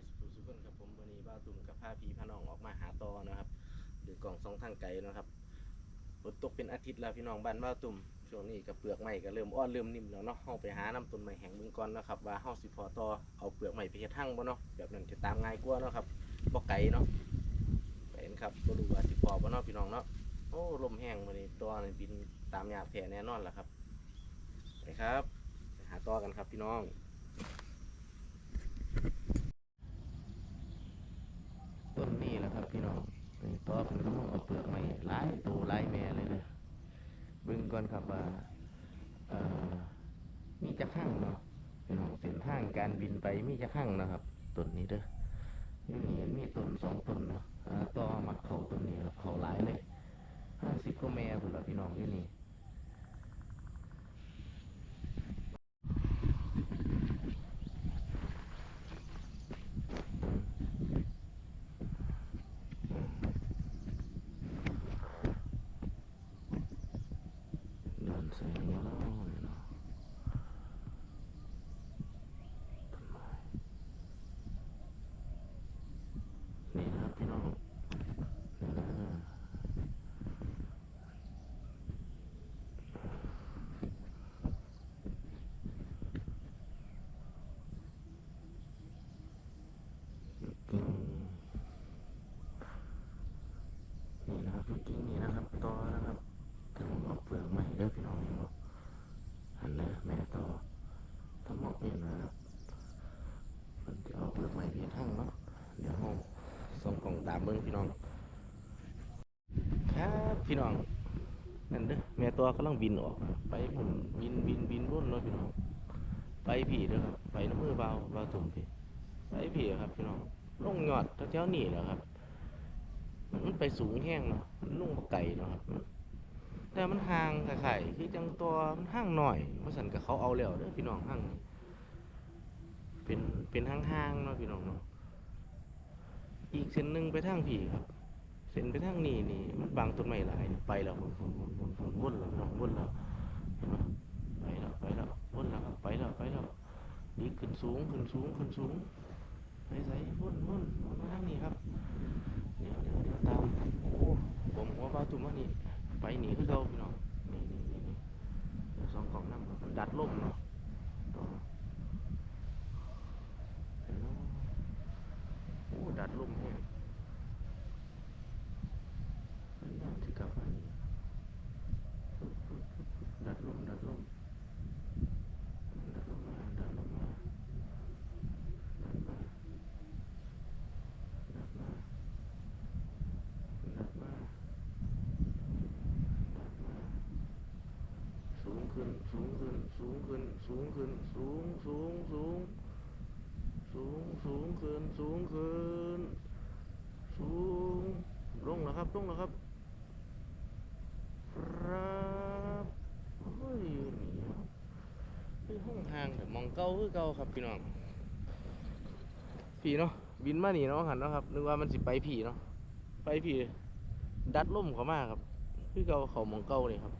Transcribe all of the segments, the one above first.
ายสุขสุขคนครับผมวันนี้บ้าตุ่มกับพาพีพาน้องออกมาหาตอนะครับหรือกล่องสองทางไกลนะครับฝนตกเป็นอาทิตย์แล้วพี่น้องบ้านบ้าตุ่มช่วงนี้กับเปลือกไม้ก็เริ่มอ่อนเริ่มนิ่มแล้วเนาะเฮาไปหาน้ำต้นไม้แห้งเบิ่งก่อนนะครับว่าเฮาสิพอตอเอาเปลือกไม้ไปเฮ็ดหั่งบ่เนาะแบบนั้นจะตามง่ายกว่าเนาะครับบ่ไกลเนาะเห็นครับบ่รู้ว่าสิพอบ่เนาะพี่น้องเนาะโอ้ลมแห้งมื้อนี้ตอนี่บินตามหยาบแท้แน่นอนล่ะครับไปครับไปหาตอกันครับพี่น้อง ต้นนี้แหละครับพี่น้องนี่ต่อเป็นกำลังเอาเปลือกใหม่หลายตัวหลายแม่เลยเลยเบิ่งก่ อนครับว่ามีจะข้างเนาะพี่น้องเส้นทางการบินไปมีจะข้างนะครับต้นนี้เด้ออยู่นี่มีต้นสองต้นเนาะต่อมักเขาต้นนี้ครับเขาหลายเลยห้าสิบก็แม่ผมละพี่น้องที่นี่เดินใส่หัวเราเนี่ยเนาะต้นไม้นี่ครับพี่น้องนี่นะนี่นะครับลูกกิ่งนี่นะครับต่อนะครับ เอาเปลือกใหม่เด้อพี่น้องเห็นบ่หันเลยแม่ต่อทั้งหมดเนี่ยนะมันจะเอาเปลือกใหม่เพียงทั้งเนาะเดี๋ยวเราส่งกล่องตามเบิ้งพี่น้อง ครับพี่น้องนั่นเด้อแม่ตัวกำลังบินออก ไปผมบินบินบินวนเนาะพี่น้อง ไปผีเด้อครับไปน้ำมือเบาเบาตุ่มพี่ไปผีครับพี่น้องลงหยอดแถวๆนี่แหละครับ มันไปสูงแห้งเนาะมันลงไก่เนาะครับ แต่มันห่างไข่คือจังตัวมันห่างหน่อยเพราะสันกับเขาเอาแล้วเด้อพี่น้องห่างเป็นเป็นห่างๆเนาะพี่น้องเนาะอีกเส้นหนึ่งไปทางผีครับ เส้นไปทางนี้นี่มันบางต้นไม้หลายไปแล้ววนวนวนวนวนวนแล้วพี่น้องวนแล้วเห็นไหมไปแล้วไปแล้ววนแล้วไปแล้วไปแล้วอีกขึ้นสูงขึ้นสูงขึ้นสูงไปใส่พุ่นพุ่นวนมาทางนี้ครับเดี๋ยวเดี๋ยวเดี๋ยวตามโอ้ผมหัวเบาตุ่มว่านี่ ไปหนีขึ้นเก่าพี่น้องนี่นี่นี่นี่เดี๋ยวสองกล่องน้ำดัดล่มเนาะต่อเห็นเนาะโอ้ดัดล่มแห้งมันน่าจะกลับมานี่ดัดล่มดัดล่มดัดล่มมาดัดล่มมาดัดมา ดับมาดับมาดับมาสูง ขึ้น สูงขึ้น สูงขึ้น สูงขึ้น สูงสูงสูงสูงสูงขึ้น สูงขึ้น สูงลงแล้วครับลงแล้วครับครับเฮ้ยนี่ครับห้องทางแต่มองเก้าคือเก้าครับพี่น้องผีเนาะบินมาหนีเนาะหันเนาะครับนึกว่ามันสิไปผีเนาะไปผีดัดล่มเขามากครับ คือเก่าเขามองเก่าเลยครับ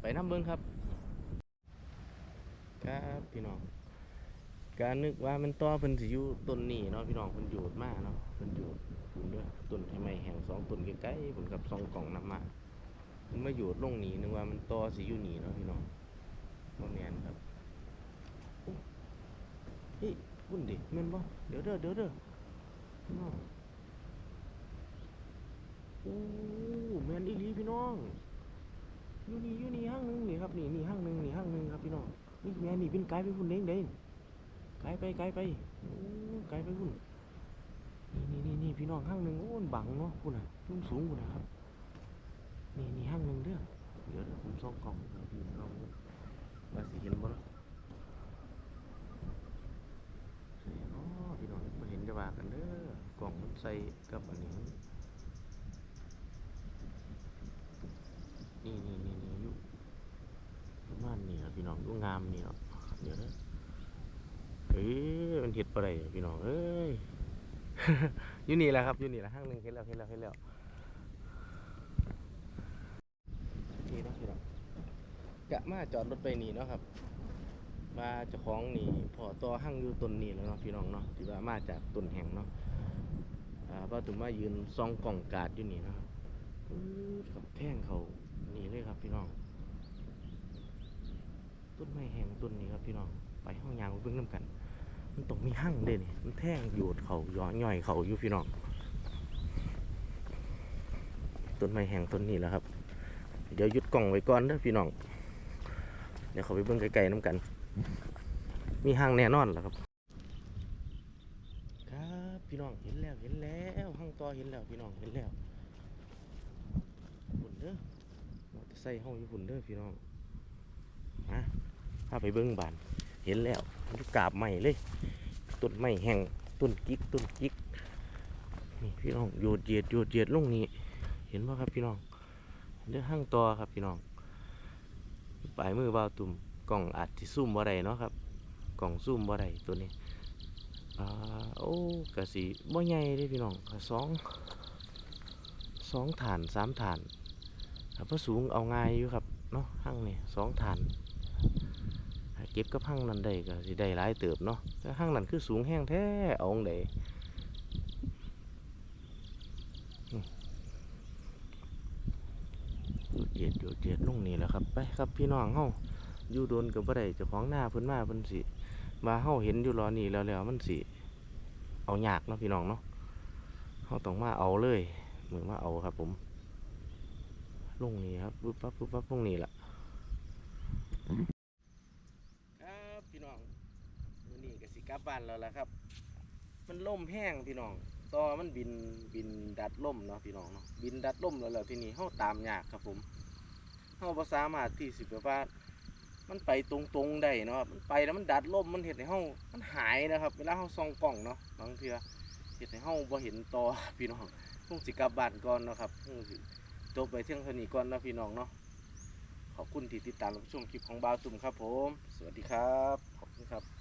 ไปน้ำเบิ้งครับ ครับพี่น้องการนึกว่ามันต่อเพิ่นสิอยู่ต้นนี้เนาะพี่น้องเพิ่นอยู่มากเนาะเพิ่นอยู่ปุ่นด้วยต้นทำไมแห่งสองต้นใกล้ๆผมกับสองกล่องน้ำมาเพิ่นมาอยู่ลงนี้นึกว่ามันต่อสิอยู่นี่เนาะพี่น้องบ่แม่นครับเฮ้ยพุ่นดิแม่นบ่เดี๋ยวเด้อเดี๋ยวเด้อพี่น้องโอ้แม่นอีหลีพี่น้อง อยู่นี่อยู่นี่ห้างหนึงนี่ครับนี่นี่ห้างหนึงนี่ห้างหนึงครับพี่น้องนี่แม่นี่เป็นไกลไปพุ่นเด้งเด้งไกลไปไกลไปโอ้ไกลไปพุ่นนี่นี่นี่นี่พี่น้องห้างหนึงโอ้บังเนาะพุ่นน่ะสูงสูงพุ่นะครับนี่นี่ห้างหนึงเด้อเดี๋ยวผมส่องกล้องครับพี่น้องว่าสิเห็นบ่เนาะใส่เนาะพี่น้องมาเห็นจะว่ากันเด้อกล่องมันใส่กับอันนี้ นี่นี่นี่นี่ยู่ประมาณนี้ครับพี่น้องดูงามนี่เนาะเดี๋ยวนะเอ้ยมันเห็ดปะไรพี่น้องเอ้ยอยู่นี่แหละครับอยู่นี่แหละห้างหนึ่งเห็นแล้วเห็นแล้วเห็นแล้วนี่นะพี่น้องกะมาจอดรถไปนี่เนาะครับว่าเจ้าของนี่พอต่อหั่งอยู่ต้นนี้แล้วเนาะพี่น้องเนาะที่ว่ามาจากต้นแห่งเนาะอ่าว่าตุมมายืนซองกล่องกาดอยู่นี่นะครับครับแท่งเขา นี่เลยครับพี่น้อง ต้นไม้แห้งต้นนี้ครับพี่น้อง ไปห้องยางไปเบิ่งน้ำกัน มันต้องมีหั่งเด้นี่มันแท่งโยดเขาย้อนย่อยเขาอยู่พี่น้อง ต้นไม้แห้งต้นนี้แล้วครับ เดี๋ยวหยุดกล่องไว้ก่อนเด้อพี่น้อง เดี๋ยวเขาไปเบิ่งไกลๆน้ำกัน มีหั่งแน่นอนแหละครับ ครับพี่น้องเห็นแล้วเห็นแล้วหั่งต่อเห็นแล้วพี่น้องเห็นแล้วฝุ่ นเด้อมอเตอร์ไซค์ห้องอยู่ฝุ่นเด้อพี่น้องมาพาไปเบิ่งบาน เห็นแล้วรูกาบใหม่เลยต้นไม้แห้งต้นจิกต้นจิกนี่พี่น้องโยดเยียดโยดเยียดลงนี่เห็นป่ะครับพี่น้องเด้อหั่งต่อครับพี่น้องปลายมือเบาตุ่มกล่องอาจสิซูมบ่ได้เนาะครับ กล่องซูมบ่ได้ตัวนี้อ่าโอ้กะสีบ่ใหญ่เด้พี่น้องสองสองฐานสามฐาน ครับพอสูงเอาง่ายอยู่ครับเนาะหั่งนี่สองฐานาเก็บกับหั่งนั้นได้ก็สิได้หลายเติบเนาะแต่หั่งนั้นคือสูงแห้งแท้เอาองใดอืมโดดเดียดโดเดียดลงนี่แหละครับไปครับพี่น้องเฮาอยู่โดนกับบ่ได้เจ้าของหน้าเพิ่นมาเพิ่นสิว่าเฮาเห็นอยู่รอนี่แล้วแล้วมันสิเอายากเนาะพี่น้องเนาะเฮาต้องมาเอาเลยเหมือนมาเอาครับผม ลงนี่ครับปุ๊บปั๊บปุ๊บปั๊บลงนี่แหละครับพี่น้องมื้อนี้ก็สิกลับบ้านแล้วล่ะครับ มันล่มแห้งพี่น้องต่อมันบินบินดัดล่มเนาะพี่น้องเนาะบินดัดล่มแล้วแล้วที่นี้เฮาตามยากครับผมเฮาบ่สามาที่สิแบบว่ามันไปตรงๆได้เนาะครับมันไปแล้วมันดัดล่มมันเห็นในห้องมันหายนะครับ เวลาเราส่องกล้องเนาะบางเทือเห็นในห้องบ่เห็นต่อพี่น้องต้องสิกลับบ้านก่อนเนาะครับต้องสิ จบไปเที่ยงเท่านี้ก่อนนะพี่น้องเนาะขอบคุณที่ติดตามรับชมคลิปของบาวตุ่มครับผม สวัสดีครับ ขอบคุณครับ